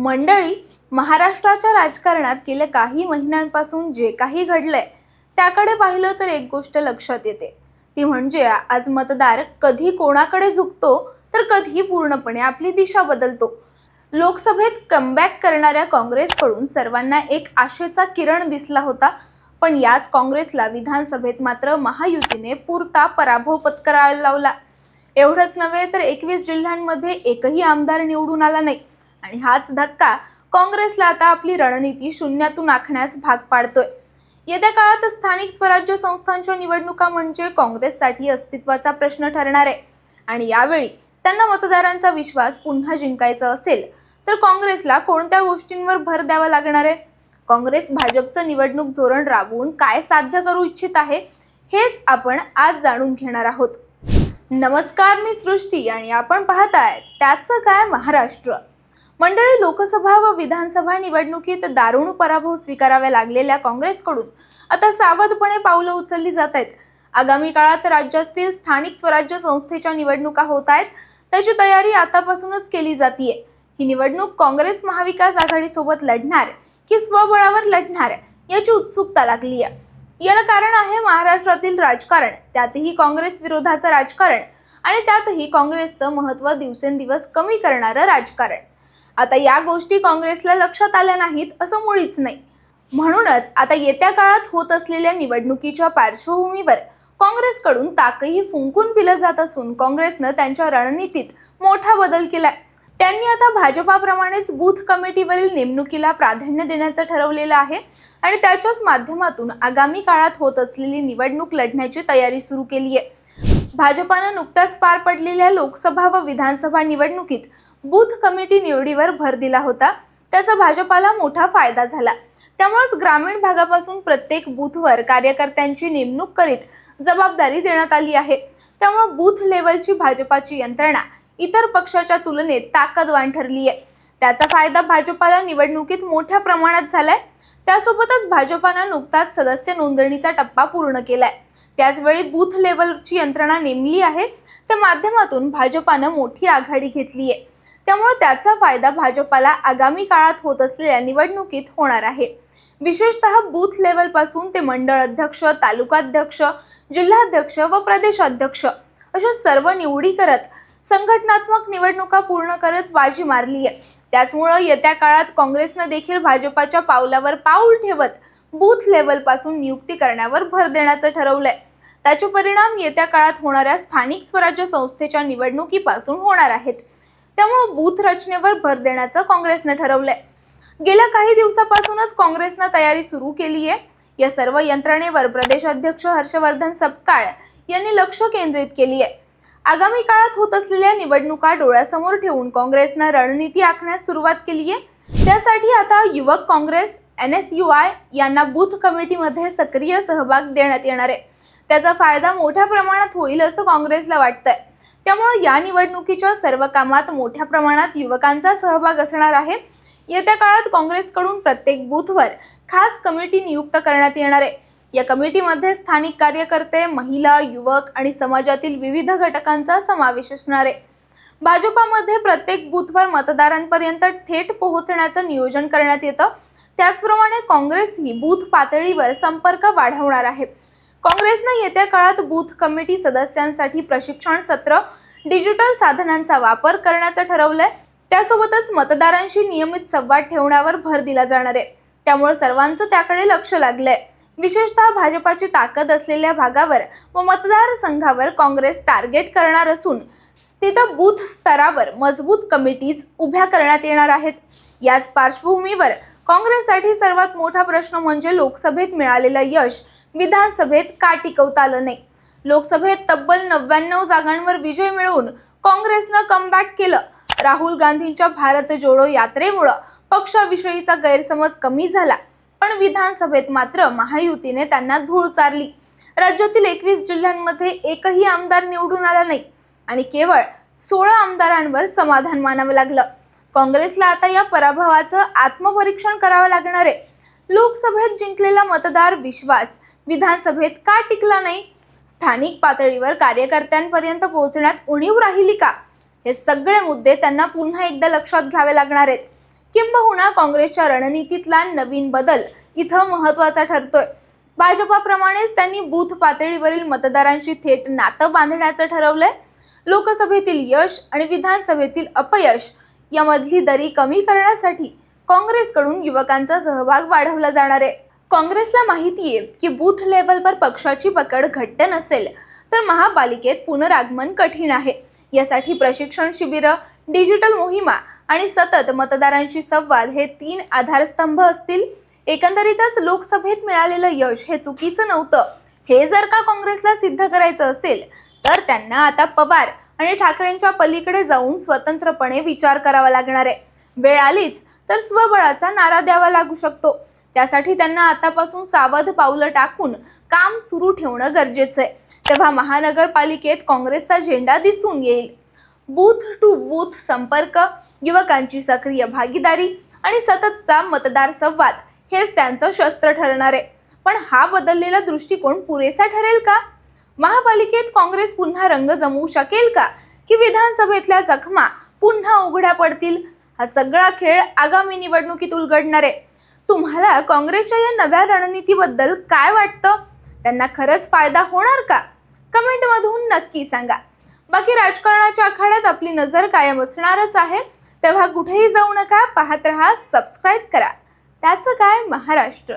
मंडळी महाराष्ट्राच्या राजकारणात गेल्या काही महिन्यांपासून जे काही घडलंय त्याकडे पाहिलं तर एक गोष्ट लक्षात येते. ती म्हणजे आज मतदार कधी कोणाकडे झुकतो तर कधी पूर्णपणे आपली दिशा बदलतो. लोकसभेत कमबॅक करणाऱ्या काँग्रेसकडून सर्वांना एक आशेचा किरण दिसला होता पण याच काँग्रेसला विधानसभेत मात्र महायुतीने पुरता पराभव पत्करायला लावला. एवढंच नव्हे तर एकवीस जिल्ह्यांमध्ये एकही आमदार निवडून आला नाही. आणि हाच धक्का काँग्रेसला आता आपली रणनीती शून्यातून आखण्यास भाग पाडतोय. येत्या काळात स्थानिक स्वराज्य संस्थांच्या निवडणुका म्हणजे काँग्रेससाठी अस्तित्वाचा प्रश्न ठरणार आहे. आणि यावेळी त्यांना मतदारांचा विश्वास पुन्हा जिंकायचा असेल तर काँग्रेसला कोणत्या गोष्टींवर भर द्यावा लागणार आहे? काँग्रेस भाजपचं निवडणूक धोरण राबवून काय साध्य करू इच्छित आहे हेच आपण आज जाणून घेणार आहोत. नमस्कार मी सृष्टी आणि आपण पाहताय त्याचं काय महाराष्ट्र. मंडळी लोकसभा व विधानसभा निवडणुकीत दारुण पराभव स्वीकाराव्या लागलेल्या काँग्रेसकडून आता सावधपणे पावलं उचलली जात आहेत. आगामी काळात राज्यातील स्थानिक स्वराज्य संस्थेच्या निवडणुका होत आहेत. त्याची तयारी आतापासूनच केली जातीये. ही निवडणूक काँग्रेस महाविकास आघाडीसोबत लढणार की स्वबळावर लढणार याची उत्सुकता लागली आहे याला कारण आहे महाराष्ट्रातील राजकारण. त्यातही काँग्रेस विरोधाचं राजकारण आणि त्यातही काँग्रेसचं महत्त्व दिवसेंदिवस कमी करणारं राजकारण. आता या गोष्टी काँग्रेसला लक्षात आल्या नाहीत असं मुळीच नाही. म्हणूनच आता येत्या काळात होत असलेल्या निवडणुकीच्या पार्श्वभूमीवर काँग्रेसकडून ताकही फुंकून पिलं जात असून काँग्रेसनं त्यांच्या रणनीतीत मोठा बदल केलाय. त्यांनी आता भाजपाप्रमाणेच बूथ कमिटीवरील नेमणुकीला प्राधान्य देण्याचं ठरवलेलं आहे आणि त्याच्याच माध्यमातून आगामी काळात होत असलेली निवडणूक लढण्याची तयारी सुरू केली आहे भाजपानं नुकत्याच पार पडलेल्या लोकसभा व विधानसभा निवडणुकीत बूथ कमिटी निवडीवर भर दिला होता. त्याचा भाजपाला मोठा फायदा झाला. त्यामुळेच ग्रामीण भागापासून प्रत्येक बूथवर कार्यकर्त्यांची नेमणूक करीत जबाबदारी देण्यात आली आहे. त्यामुळे बूथ लेवलची भाजपाची यंत्रणा इतर पक्षाच्या तुलनेत ताकदवान ठरली आहे. त्याचा फायदा भाजपाला निवडणुकीत मोठ्या प्रमाणात झालाय. त्यासोबतच भाजपानं नुकताच सदस्य नोंदणीचा टप्पा पूर्ण केलाय. त्याचवेळी बूथ लेवलची यंत्रणा नेमली आहे. त्या माध्यमातून भाजपानं मोठी आघाडी घेतली आहे त्यामुळे त्याचा फायदा भाजपाला आगामी काळात होत असलेल्या निवडणुकीत होणार आहे. विशेषतः बूथ लेवलपासून ते मंडळ अध्यक्ष तालुकाध्यक्ष जिल्हाध्यक्ष व प्रदेशाध्यक्ष अशा सर्व निवडी करत संघटनात्मक निवडणुका पूर्ण करत बाजी मारली आहे त्याचमुळं येत्या काळात काँग्रेसनं देखील भाजपाच्या पावलावर पाऊल ठेवत बूथ लेवलपासून नियुक्ती करण्यावर भर देण्याचं ठरवलंय. त्याचे परिणाम येत्या काळात होणाऱ्या स्थानिक स्वराज्य संस्थेच्या निवडणुकीपासून होणार आहेत. त्यामुळे बूथ रचनेवर भर देण्याचं काँग्रेसनं ठरवलंय. गेल्या काही दिवसापासूनच काँग्रेसनं तयारी सुरू केली आहे. या सर्व यंत्रणेवर प्रदेशाध्यक्ष हर्षवर्धन सपकाळ यांनी लक्ष केंद्रित केली आहे. आगामी काळात होत असलेल्या निवडणुका डोळ्यासमोर ठेवून काँग्रेसनं रणनीती आखण्यास सुरुवात केली आहे. त्यासाठी आता युवक Congress N S U I यांना बूथ कमिटीमध्ये सक्रिय सहभाग देण्यात येणार आहे. त्याचा फायदा मोठ्या प्रमाणात होईल असं काँग्रेसला वाटतंय. त्यामुळे या निवडणुकीच्या सर्व कामात मोठ्या प्रमाणात युवकांचा सहभाग असणार आहे. येत्या काळात काँग्रेसकडून प्रत्येक बूथवर खास कमिटी नियुक्त करण्यात येणार आहे. या कमिटीमध्ये स्थानिक कार्यकर्ते महिला युवक आणि समाजातील विविध घटकांचा समावेश असणार आहे. भाजपामध्ये प्रत्येक बूथवर मतदारांपर्यंत थेट पोहोचण्याचं नियोजन करण्यात येतं. त्याचप्रमाणे काँग्रेस ही बूथ पातळीवर संपर्क वाढवणार आहे. काँग्रेसनं येत्या काळात बूथ कमिटी सदस्यांसाठी प्रशिक्षण सत्र डिजिटल साधनांचा वापर करण्याचं ठरवलंय. त्यासोबतच मतदारांशी नियमित संवाद ठेवण्यावर भर दिला जाणार आहे. त्यामुळे सर्वांचं त्याकडे लक्ष लागलंय. विशेषतः भाजपाची ताकद असलेल्या भागावर व मतदारसंघावर काँग्रेस टार्गेट करणार असून तिथं बूथ स्तरावर मजबूत कमिटीज उभ्या करण्यात येणार आहेत. याच पार्श्वभूमीवर काँग्रेससाठी सर्वात मोठा प्रश्न म्हणजे लोकसभेत मिळालेलं यश विधानसभेत का टिकवता आलं नाही? लोकसभेत तब्बल नव्याण्णव जागांवर विजय मिळवून काँग्रेसनं कमबॅक केलं. राहुल गांधींच्या भारत जोडो यात्रेमुळं पक्षाविषयीचा गैरसमज कमी झाला. पण विधानसभेत मात्र महायुतीने त्यांना धूळ चारली. राज्यातील एकवीस जिल्ह्यांमध्ये एकही आमदार निवडून आला नाही आणि केवळ सोळा आमदारांवर समाधान मानावं लागलं. काँग्रेसला आता या पराभवाचं आत्मपरीक्षण करावं लागणार आहे. लोकसभेत जिंकलेला मतदार विश्वास विधानसभेत का टिकला नाही? स्थानिक पातळीवर कार्यकर्त्यांपर्यंत पोहोचण्यात उणीव राहिली का? हे सगळे मुद्दे त्यांना पुन्हा एकदा लक्षात घ्यावे लागणार आहेत. किंबहुना काँग्रेसच्या रणनीतीतला नवीन बदल इथं महत्त्वाचा ठरतोय. भाजपाप्रमाणेच त्यांनी बूथ पातळीवरील मतदारांशी थेट नातं बांधण्याचं ठरवलंय. लोकसभेतील यश आणि विधानसभेतील अपयश यामधली दरी कमी करण्यासाठी काँग्रेसकडून युवकांचा सहभाग वाढवला जाणार आहे. काँग्रेसला माहिती आहे की बूथ लेवलवर पक्षाची पकड घट्ट नसेल तर महापालिकेत पुनरागमन कठीण आहे. यासाठी प्रशिक्षण शिबिरं डिजिटल मोहिमा आणि सतत मतदारांशी संवाद हे तीन आधारस्तंभ असतील. एकंदरीतच लोकसभेत मिळालेलं यश हे चुकीचं नव्हतं. हे जर का काँग्रेसला सिद्ध करायचं असेल तर त्यांना आता पवार आणि ठाकरेंच्या पलीकडे जाऊन स्वतंत्रपणे विचार करावा लागणार आहे. वेळ आलीच तर स्वबळाचा नारा द्यावा लागू शकतो. त्यासाठी त्यांना आतापासून सावध पावलं टाकून काम सुरू ठेवणं गरजेचं आहे. तेव्हा महानगरपालिकेत काँग्रेसचा झेंडा दिसून येईल. बूथ टू बूथ संपर्क युवकांची सक्रिय भागीदारी आणि सततचा मतदार संवाद हेच त्यांचं शस्त्र ठरणार आहे. पण हा बदललेला दृष्टिकोन पुरेसा ठरेल का? महापालिकेत काँग्रेस पुन्हा रंग जमवू शकेल का? की विधानसभेतल्या जखमा पुन्हा उघड्या पडतील? हा सगळा खेळ आगामी निवडणुकीत उलगडणार आहे. तुम्हाला काँग्रेसच्या या नव्या रणनीतीबद्दल काय वाटतं? त्यांना खरंच फायदा होणार का? कमेंटमधून नक्की सांगा. बाकी राजकारणाच्या आखाड्यात आपली नजर कायम असणारच आहे. तेव्हा कुठेही जाऊ नका पाहत रहा सबस्क्राईब करा. त्याचं काय? महाराष्ट्र.